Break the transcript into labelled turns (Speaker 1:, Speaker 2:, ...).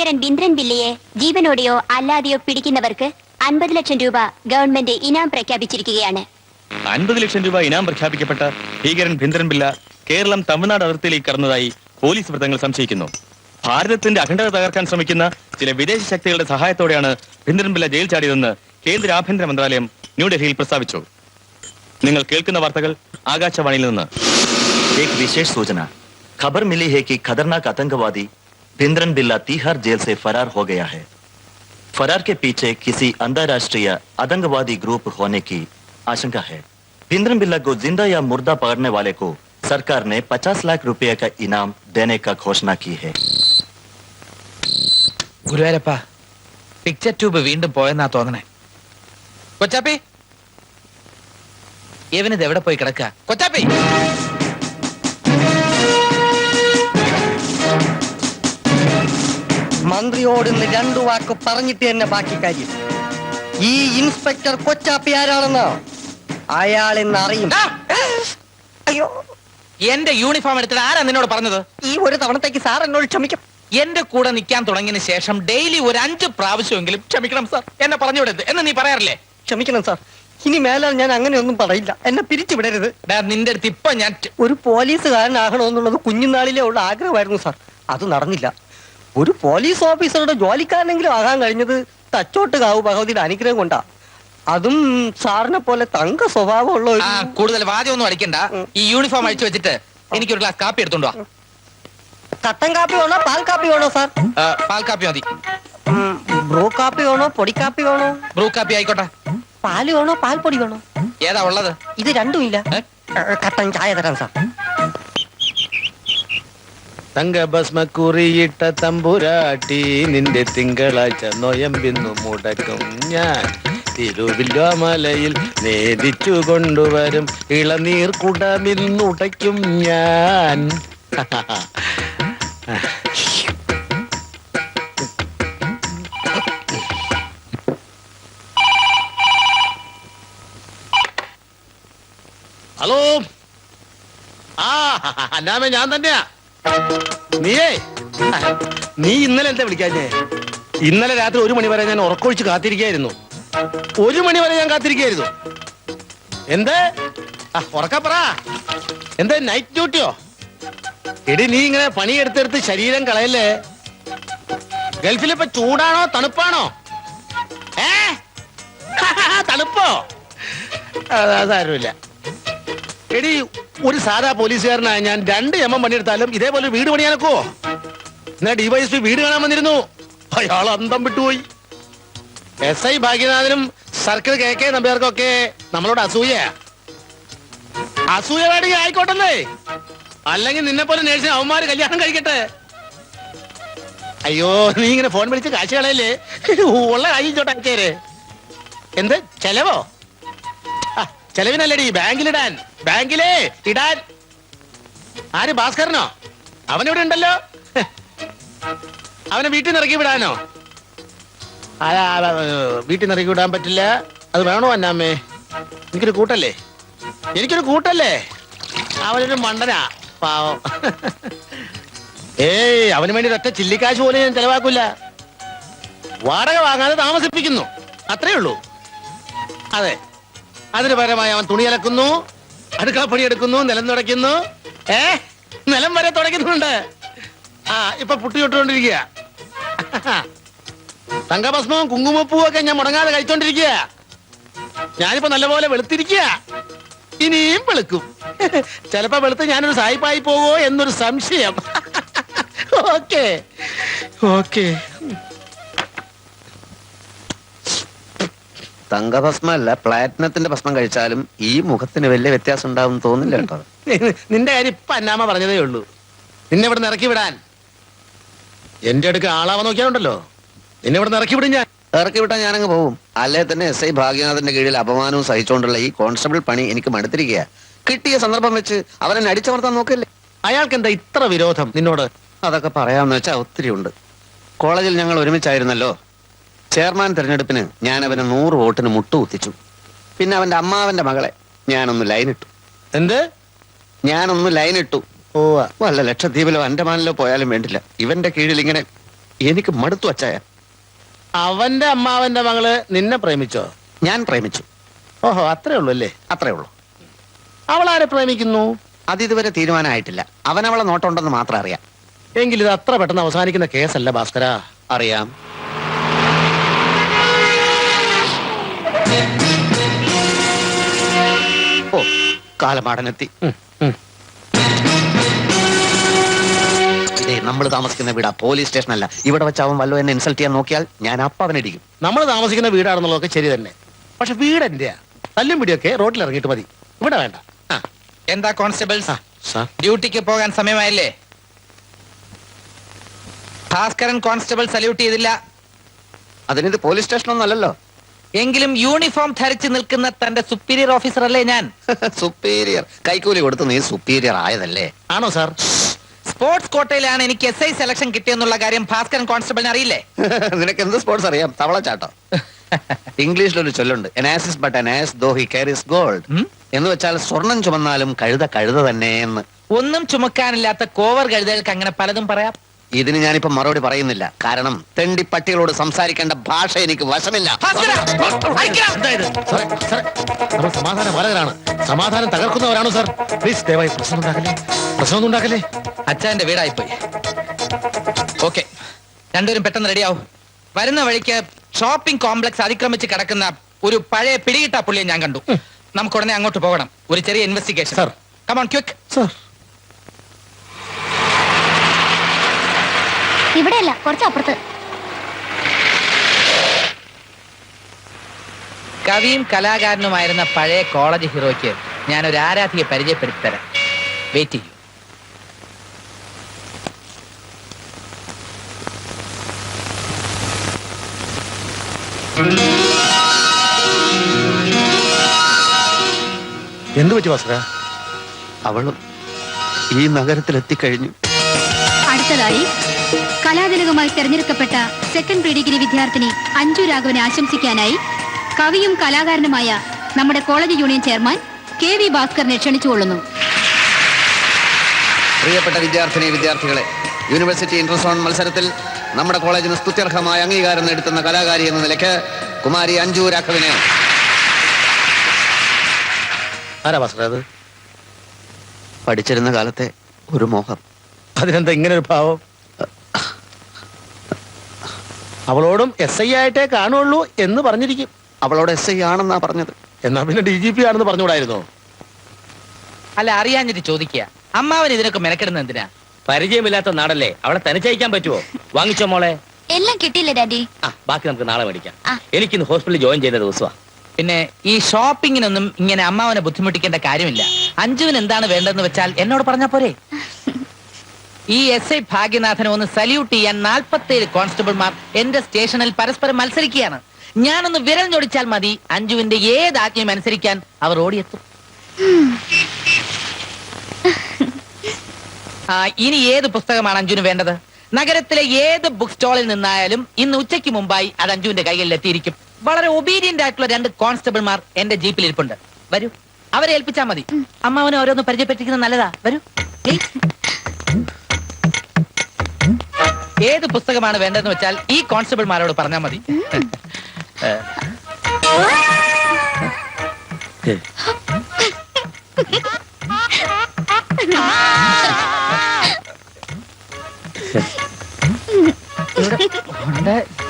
Speaker 1: ഭീകരൻ ബിന്ദ്രൻ ബില്ലയെ ജീവനോടെയോ അല്ലാതെയോ പിടിക്കുന്നവർക്ക് അൻപത് ലക്ഷം രൂപ ഗവൺമെന്റ് ഇനാം പ്രഖ്യാപിച്ചിരിക്കുകയാണ്
Speaker 2: അൻപത് ലക്ഷം രൂപ ഇനാം പ്രഖ്യാപിക്കപ്പെട്ട ഭീകരൻ ഭിന്ദ്രൻ പിള്ള കേരളം തമിഴ്നാട് അതിർത്തിയിലേക്ക് കടന്നതായി പോലീസ് വൃത്തങ്ങൾ സംശയിക്കുന്നു ഭാരതത്തിന്റെ അഖണ്ഡത തകർക്കാൻ ശ്രമിക്കുന്ന ചില വിദേശ ശക്തികളുടെ സഹായത്തോടെയാണ് ഭിന്ദ്രൻ പിള്ള ജയിൽ ചാടിയതെന്ന് കേന്ദ്ര ആഭ്യന്തര മന്ത്രാലയം ന്യൂഡൽഹിയിൽ പ്രസ്താവിച്ചു നിങ്ങൾ കേൾക്കുന്ന വാർത്തകൾ ആകാശവാണിയിൽ നിന്ന്
Speaker 3: एक विशेष सूचना खबर मिली है कि खतरनाक आतंकवादी भिंद्रन बिल्ला तिहाड़ जेल से फरार हो गया है फरार के पीछे किसी अंतरराष्ट्रीय आतंकवादी ग्रुप होने की आशंका है भिंद्रन बिल्ला को जिंदा या मुर्दा पकड़ने वाले को सरकार ने 50 लाख रुपए का इनाम देने का घोषणा की है
Speaker 4: ഗുരുവായൂരപ്പ പിക്ചർ ട്യൂബ് വീണ്ടും പോയെന്നാ തോന്നണേ കൊച്ചാപ്പി ഇവനിത് എവിടെ പോയി കിടക്ക കൊച്ചാപ്പി
Speaker 5: മന്ത്രിയോട് ഇന്ന് രണ്ടു വാക്ക് പറഞ്ഞിട്ട് തന്നെ ബാക്കി കാര്യം. ഈ ഇൻസ്പെക്ടർ കൊച്ചാപ്പി ആരാണെന്നോ അയാൾ ഇന്ന് അറിയും. അയ്യോ.
Speaker 4: എന്റെ യൂണിഫോം എടുത്തിട്ട് ആരാ നിന്നോട് പറഞ്ഞത്?
Speaker 5: ഈ ഒരു തവണത്തേക്ക് സാർ എന്നോട് ക്ഷമിക്കും.
Speaker 4: എന്റെ കൂടെ നിൽക്കാൻ തുടങ്ങിയതിന് ശേഷം ഡെയിലി ഒരു അഞ്ച് പ്രാവശ്യമെങ്കിലും ക്ഷമിക്കണം സാർ. എന്നെ പറഞ്ഞു വിടരുത് എന്ന് നീ പറയാറില്ലേ?
Speaker 5: ക്ഷമിക്കണം സാർ. ഇനി മേലാൽ ഞാൻ അങ്ങനെയൊന്നും പറയില്ല. എന്നെ പിരിച്ചുവിടരുത്.
Speaker 4: ഡാ, നിന്റെ അടുത്ത് ഇപ്പൊ ഞാൻ
Speaker 5: ഒരു പോലീസുകാരനാകണമെന്നുള്ളത് കുഞ്ഞുനാളിലെ ഉള്ള ആഗ്രഹമായിരുന്നു സാർ. അത് നടന്നില്ല. ഒരു പോലീസ് ഓഫീസറുടെ ജോലിക്കാരനെങ്കിലും ആകാൻ കഴിഞ്ഞത് തച്ചോട്ട് കാവു ഭഗവതിയുടെ അനുഗ്രഹം കൊണ്ടാ. അതും സാറിനെ പോലെ തങ്ക സ്വഭാവമുള്ള ഒരു
Speaker 4: ആ കൂടുതൽ വാദ്യമൊന്നും അടിക്കണ്ട. ഈ യൂണിഫോം അഴിച്ചു വെച്ചിട്ട് എനിക്ക് ഒരു ഗ്ലാസ് കാപ്പി എടുത്തോണ്ട് വാ.
Speaker 5: കട്ടൻ കാപ്പി വേണോ പാൽ കാപ്പി വേണോ സാർ?
Speaker 4: ആ, പാൽ കാപ്പി മതി.
Speaker 5: ഉം, ബ്രൂ കാപ്പി വേണോ പൊടി കാപ്പി വേണോ?
Speaker 4: ബ്രൂ കാപ്പി ആയിക്കോട്ടെ.
Speaker 5: പാൽ വേണോ പാൽപ്പൊടി വേണോ?
Speaker 4: ഏതാ ഉള്ളത്?
Speaker 5: ഇത് രണ്ടും ഇല്ല.
Speaker 4: ഏ?
Speaker 5: ഏ, കട്ടൻ ചായ തരാം സാർ.
Speaker 6: തങ്കഭസ്മക്കുറിയിട്ട തമ്പുരാട്ടി നിന്റെ തിങ്കളാഴ്ച നൊയമ്പിന്നു മുടക്കും ഞാൻ. തിരുവില്ലോമലയിൽ നേദിച്ചു കൊണ്ടുവരും ഇളനീർ കുടമിൽ നുടയ്ക്കും ഞാൻ. ഹലോ. ആ അന്നാമേ ഞാൻ തന്നെയാ. നീയേ? നീ ഇന്നലെ എന്താ വിളിക്കാഞ്ഞേ? ഇന്നലെ രാത്രി ഒരു മണി വരെ ഞാൻ ഉറക്കൊഴിച്ച് കാത്തിരിക്കായിരുന്നു ഒരു മണി വരെ ഞാൻ കാത്തിരിക്കായിരുന്നു എന്ത്? ആ ഉറക്ക പറ. എന്താ നൈറ്റ് ഡ്യൂട്ടിയോ എടി നീ ഇങ്ങനെ പണിയെടുത്തെടുത്ത് ശരീരം കളയല്ലേ? ഗൾഫിൽ ചൂടാണോ തണുപ്പാണോ? ഏ? തണുപ്പോ? അതാ സാരമില്ല എടി ഒരു സാധാ പോലീസുകാരനായ ഞാൻ രണ്ട് എം എം പണിയെടുത്താലും ഇതേപോലെ വീട് പണിയാനൊക്കോ എന്നാ ഡിവൈഎസ്പി വീട് കാണാൻ വന്നിരുന്നു. അയാൾ അന്തം വിട്ടുപോയി. എസ് ഐ ഭാഗ്യനാഥനും സർക്കിൾ കെ കെ നമ്പ്യാർക്കൊക്കെ നമ്മളോട് അസൂയ. അസൂയ വേണമെങ്കിൽ ആയിക്കോട്ടല്ലേ അല്ലെങ്കിൽ നിന്നെ പോലെ നേഴ്സിന് അവന്മാര് കല്യാണം കഴിക്കട്ടെ. അയ്യോ നീ ഇങ്ങനെ ഫോൺ വിളിച്ച് കാശ് കളയല്ലേ? ഉള്ള കാര്യം ചോട്ടാച്ചേര് എന്ത് ചെലവോ? ചെലവിനല്ലടി ബാങ്കിലിടാൻ. ബാങ്കിലേ ഇടാൻ. ആര് ഭാസ്കരനോ? അവനിവിടെ ഉണ്ടല്ലോ. അവനെ വീട്ടിൽ നിന്ന് ഇറക്കി വിടാനോ? ആ, വീട്ടിൽ നിന്ന് ഇറക്കി വിടാൻ പറ്റില്ല. അത് വേണോ അന്നാമ്മേ എനിക്കൊരു കൂട്ടല്ലേ? എനിക്കൊരു കൂട്ടല്ലേ? അവനൊരു മണ്ടനാ പാവം. ഏയ് അവന് വേണ്ടി ഒറ്റ ചില്ലിക്കാശ് പോലും ഞാൻ ചെലവാക്കൂല. വാടക വാങ്ങാതെ താമസിപ്പിക്കുന്നു. അത്രേ ഉള്ളൂ. അതെ. അതിന് പകരമായി അവൻ തുണി അലക്കുന്നു അടുക്കള പണിയെടുക്കുന്നു നിലം തുടയ്ക്കുന്നു. ഏ? നിലം വരെ തുടയ്ക്കുന്നുണ്ട്. ആ ഇപ്പൊ പുട്ടിയിട്ടുകൊണ്ടിരിക്കുക തങ്കഭസ്മവും കുങ്കുമപ്പൂവും ഒക്കെ ഞാൻ മുടങ്ങാതെ കഴിച്ചോണ്ടിരിക്കുക. ഞാനിപ്പോ നല്ലപോലെ വെളുത്തിരിക്കുക. ഇനിയും വെളുക്കും. ചിലപ്പോ വെളുത്ത് ഞാനൊരു സായിപ്പായി പോവോ എന്നൊരു സംശയം. ഓക്കേ. ഓക്കെ.
Speaker 7: തങ്കഭസ്മല്ല പ്ലാറ്റിനത്തിന്റെ ഭസ്മം കഴിച്ചാലും ഈ മുഖത്തിന് വലിയ വ്യത്യാസം ഉണ്ടാവും തോന്നില്ല കേട്ടോ.
Speaker 6: നിന്റെ കാര്യം ഇപ്പൊ അന്നാമ പറഞ്ഞതേ ഉള്ളൂ. നിന്നെ ഇവിടെ ഇറക്കി വിടാൻ. എന്റെ അടുക്ക് ആളാവാൻ നോക്കിയാലുണ്ടല്ലോ. നിന്നെ ഇവിടെ ഇറക്കി വിടും ഞാൻ.
Speaker 7: ഇറക്കി വിട്ടാൽ ഞാനങ്ങ് പോകും അല്ലേ തന്നെ എസ് ഐ ഭാഗ്യനാഥന്റെ കീഴിൽ അപമാനവും സഹിച്ചുകൊണ്ടുള്ള ഈ കോൺസ്റ്റബിൾ പണി എനിക്ക് മടുത്തിരിക്കുക കിട്ടിയ സന്ദർഭം വെച്ച് അവനെ അടിച്ചമർത്താൻ നോക്കല്ലേ?
Speaker 6: അയാൾക്ക് എന്താ ഇത്ര വിരോധം നിന്നോട്?
Speaker 7: അതൊക്കെ പറയാമെന്ന് വെച്ചാൽ ഒത്തിരി ഉണ്ട്. കോളേജിൽ ഞങ്ങൾ ഒരുമിച്ചായിരുന്നല്ലോ. ചെയർമാൻ തെരഞ്ഞെടുപ്പിന് ഞാൻ അവന് നൂറ് വോട്ടിന് മുട്ടുകുത്തിച്ചു. പിന്നെ അവന്റെ അമ്മാവന്റെ മകളെ ഞാനൊന്ന് ലൈനിട്ടു.
Speaker 6: എന്ത്?
Speaker 7: ഞാനൊന്ന് ലൈനിട്ടു.
Speaker 6: ഓ
Speaker 7: വല്ല ലക്ഷദ്വീപിലോ അൻഡമാനിലോ പോയാലും വേണ്ടില്ല. ഇവന്റെ കീഴിൽ ഇങ്ങനെ എനിക്ക് മടുത്തു വച്ചായ
Speaker 6: അവന്റെ അമ്മാവന്റെ മകൾ നിന്നെ പ്രേമിച്ചോ?
Speaker 7: ഞാൻ പ്രേമിച്ചു.
Speaker 6: ഓഹോ അത്രേ ഉള്ളൂ അല്ലേ?
Speaker 7: അത്രേ ഉള്ളൂ.
Speaker 6: അവളാരെ പ്രേമിക്കുന്നു?
Speaker 7: അത് ഇതുവരെ തീരുമാനമായിട്ടില്ല. അവനവളെ നോട്ടമുണ്ടെന്ന് മാത്രം അറിയാം.
Speaker 6: എങ്കിലും ഇത് അത്ര പെട്ടെന്ന് അവസാനിക്കുന്ന കേസല്ല ഭാസ്കര.
Speaker 7: അറിയാം. ഓ കാലമാടനെത്തി. നമ്മൾ താമസിക്കുന്ന വീടാ. പോലീസ് സ്റ്റേഷൻ അല്ല ഇവിടെ വെച്ച് അവൻ വല്ലോ എന്നെ ഇൻസൾട്ട് ചെയ്യാൻ നോക്കിയാൽ ഞാൻ അപ്പ അവനടിക്കും
Speaker 6: നമ്മൾ താമസിക്കുന്ന വീടാണെന്നുള്ളതൊക്കെ ശരി തന്നെ. പക്ഷെ വീട് എന്റെയാ? തല്ലും പിടിയൊക്കെ റോഡിൽ ഇറങ്ങിയിട്ട് മതി. ഇവിടെ വേണ്ട.
Speaker 4: എന്താ കോൺസ്റ്റബിൾസ്
Speaker 6: സാർ.
Speaker 4: ഡ്യൂട്ടിക്ക് പോകാൻ സമയമായില്ലേ? ഭാസ്കരൻ കോൺസ്റ്റബിൾ സല്യൂട്ട് ചെയ്തില്ല.
Speaker 7: അതിനിത് പോലീസ് സ്റ്റേഷനൊന്നും അല്ലല്ലോ.
Speaker 4: എങ്കിലും യൂണിഫോം ധരിച്ചു നിൽക്കുന്ന തന്റെ സുപ്പീരിയർ ഓഫീസർ അല്ലേ ഞാൻ?
Speaker 7: സുപ്പീരിയർ കൈക്കൂലി കൊടുത്ത് നീ സുപ്പീരിയർ ആയതല്ലേ?
Speaker 6: ആണോ സാർ
Speaker 4: സ്പോർട്സ് കോട്ടയിലാണ് എനിക്ക് എസ് ഐ സെലക്ഷൻ കിട്ടിയെന്നുള്ള കാര്യം ഭാസ്കരൻ കോൺസ്റ്റബിളിന് അറിയില്ലേ?
Speaker 7: നിനക്ക് എന്ത് സ്പോർട്സ് അറിയാം? തവള ചാട്ടോ ഇംഗ്ലീഷിലൊരു ചൊല്ലുണ്ട്. An ass is but an ass though
Speaker 4: he carries gold
Speaker 7: എന്ന് വെച്ചാൽ സ്വർണം ചുമന്നാലും കഴുത കഴുത തന്നെ എന്ന്.
Speaker 4: ഒന്നും ചുമക്കാനില്ലാത്ത കോവർ കഴുതകൾക്ക് അങ്ങനെ പലതും പറയാം.
Speaker 7: ഇതിന് ഞാനിപ്പോ മറുപടി പറയുന്നില്ല. കാരണം തെണ്ടി പട്ടികളോട് സംസാരിക്കേണ്ട ഭാഷ എനിക്ക് വശമില്ല.
Speaker 6: സമാധാന പാലകരാണ് സമാധാനം തകർക്കുന്നവരാണോ സാർ? പ്ലീസ് ദയവായി പ്രശ്നം ഉണ്ടാക്കല്ലേ പ്രശ്നമൊന്നും ഉണ്ടാക്കല്ലേ
Speaker 4: അച്ഛന്റെ വീടായി പോയി ഓക്കെ രണ്ടുപേരും പെട്ടെന്ന് റെഡിയാവും വരുന്ന വഴിക്ക് ഷോപ്പിംഗ് കോംപ്ലക്സ് അതിക്രമിച്ച് കിടക്കുന്ന ഒരു പഴയ പിടികിട്ട പുള്ളിയെ ഞാൻ കണ്ടു. നമുക്ക് ഉടനെ അങ്ങോട്ട് പോകണം. ഒരു ചെറിയ investigation
Speaker 6: sir.
Speaker 4: Come on
Speaker 6: quick sir.
Speaker 1: ഇവിടെയല്ല കുറച്ച് അപ്പുറത്ത്
Speaker 4: കവിയും കലാകാരനുമായിരുന്ന പഴയ കോളേജ് ഹീറോയ്ക്ക് ഞാൻ ഒരു ആരാധിയെ പരിചയപ്പെടുത്തി തരാം വെയിറ്റ് ചെയ്യൂ.
Speaker 6: എന്ത് പറ്റി ഭാസ്കര
Speaker 7: അവളും ഈ നഗരത്തിലെത്തിക്കഴിഞ്ഞു.
Speaker 8: അടുത്തതായി കലാതിലകമായി തെരഞ്ഞെടുക്കപ്പെട്ട സെക്കൻഡ് പ്രീ ഡിഗ്രി വിദ്യാർത്ഥിനി അഞ്ജു രാഘവനെ ആശംസിക്കാനായി കവിയും കലാകാരനുമായ നമ്മുടെ college union chairman K V ഭാസ്കറിനെ ക്ഷണിച്ചുകൊള്ളുന്നു.
Speaker 7: പ്രിയപ്പെട്ട വിദ്യാർത്ഥിനി വിദ്യാർത്ഥികളെ യൂണിവേഴ്സിറ്റി ഇന്റർസോൺ മത്സരത്തിൽ നമ്മുടെ കോളേജിന് സ്തുത്യർഹമായ അംഗീകാരം നേടുത്തുന്ന കലാകാരി എന്ന നിലയ്ക്ക് കുമാരി അഞ്ജു രാഘവിനെ.
Speaker 6: ആരാ ഭാസ്കർ അത്?
Speaker 7: പഠിച്ചിരുന്ന കാലത്തെ ഒരു മോഹം.
Speaker 6: അതിനെന്താ ഇങ്ങനെ ഒരു ഭാവം? അവളോടും എസ് ഐ ആയിട്ടേ കാണുള്ളൂ എന്ന് പറഞ്ഞിരിക്കും.
Speaker 7: അവളോട് എസ് ഐ ആണെന്നാ പറഞ്ഞത്.
Speaker 6: എന്നാ പിന്നെ ഡി ജി പി ആണെന്ന് പറഞ്ഞുകൂടായിരുന്നോ?
Speaker 4: അല്ല അറിയാഞ്ഞിട്ട് ചോദിക്കുക. അമ്മാവൻ ഇതിനൊക്കെ മെനക്കെടുന്ന എന്തിനാ?
Speaker 9: പരിചയമില്ലാത്ത നാടല്ലേ? അവളെ തനിച്ചയക്കാൻ പറ്റുമോ വാങ്ങിച്ചോ മോളെ.
Speaker 1: എല്ലാം കിട്ടില്ല ഡാഡി?
Speaker 9: ആ ബാക്കി നമുക്ക് നാളെ മേടിക്കാം.
Speaker 1: എനിക്ക്
Speaker 9: ഇന്ന് ഹോസ്പിറ്റലിൽ ജോയിൻ ചെയ്യുന്ന ദിവസമാണ്
Speaker 4: പിന്നെ ഈ ഷോപ്പിങ്ങിനൊന്നും ഇങ്ങനെ അമ്മാവനെ ബുദ്ധിമുട്ടിക്കേണ്ട കാര്യമില്ല. അഞ്ജുവിന് എന്താണ് വേണ്ടതെന്ന് വെച്ചാൽ എന്നോട് പറഞ്ഞാ പോരെ. ഈ എസ് ഐ ഭാഗ്യനാഥനെ ഒന്ന് സല്യൂട്ട് ചെയ്യാൻ നാൽപ്പത്തേഴ് കോൺസ്റ്റബിൾമാർ എന്റെ സ്റ്റേഷനിൽ പരസ്പരം മത്സരിക്കുകയാണ്. ഞാനൊന്ന് വിരൽ ഞൊടിച്ചാൽ മതി. അഞ്ജുവിന്റെ ഏത് ആജ്ഞയും അനുസരിക്കാൻ അവർ ഓടിയെത്തും. ആ, ഇനി ഏത് പുസ്തകമാണ് അഞ്ജുന് വേണ്ടത്? നഗരത്തിലെ ഏത് ബുക്ക് സ്റ്റാളിൽ നിന്നായാലും ഇന്ന് ഉച്ചയ്ക്ക് മുമ്പായി അത് അഞ്ജുവിന്റെ കയ്യിൽ എത്തിയിരിക്കും. വളരെ ഒബീഡിയന്റ് ആയിട്ടുള്ള രണ്ട് കോൺസ്റ്റബിൾമാർ എന്റെ ജീപ്പിൽ ഇരിപ്പുണ്ട്. വരൂ. അവരെ ഏൽപ്പിച്ചാൽ മതി. അമ്മാവനെ ഓരോന്ന് പരിചയപ്പെട്ടിരിക്കുന്നത് നല്ലതാ. വരൂ. ഏത് പുസ്തകമാണ് വേണ്ടതെന്ന് വെച്ചാൽ ഈ കോൺസ്റ്റബിൾമാരോട് പറഞ്ഞാൽ മതി ഇവിടെ ഉണ്ട്.